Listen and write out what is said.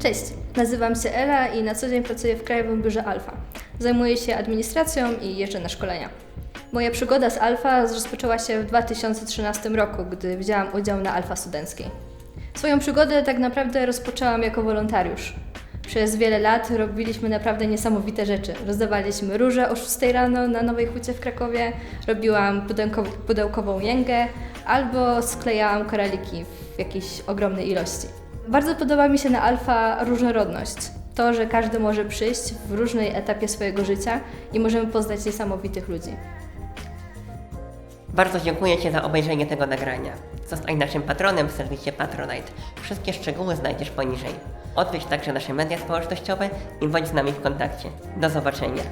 Cześć, nazywam się Ela i na co dzień pracuję w Krajowym Biurze Alfa. Zajmuję się administracją i jeżdżę na szkolenia. Moja przygoda z Alfa rozpoczęła się w 2013 roku, gdy wzięłam udział na Alfa Studenckiej. Swoją przygodę tak naprawdę rozpoczęłam jako wolontariusz. Przez wiele lat robiliśmy naprawdę niesamowite rzeczy. Rozdawaliśmy róże o 6 rano na Nowej Hucie w Krakowie, robiłam pudełko, pudełkową jęgę albo sklejałam koraliki w jakiejś ogromnej ilości. Bardzo podoba mi się na Alfa różnorodność. To, że każdy może przyjść w różnej etapie swojego życia i możemy poznać niesamowitych ludzi. Bardzo dziękuję Ci za obejrzenie tego nagrania. Zostań naszym patronem w serwisie Patronite. Wszystkie szczegóły znajdziesz poniżej. Odwiedź także nasze media społecznościowe i bądź z nami w kontakcie. Do zobaczenia.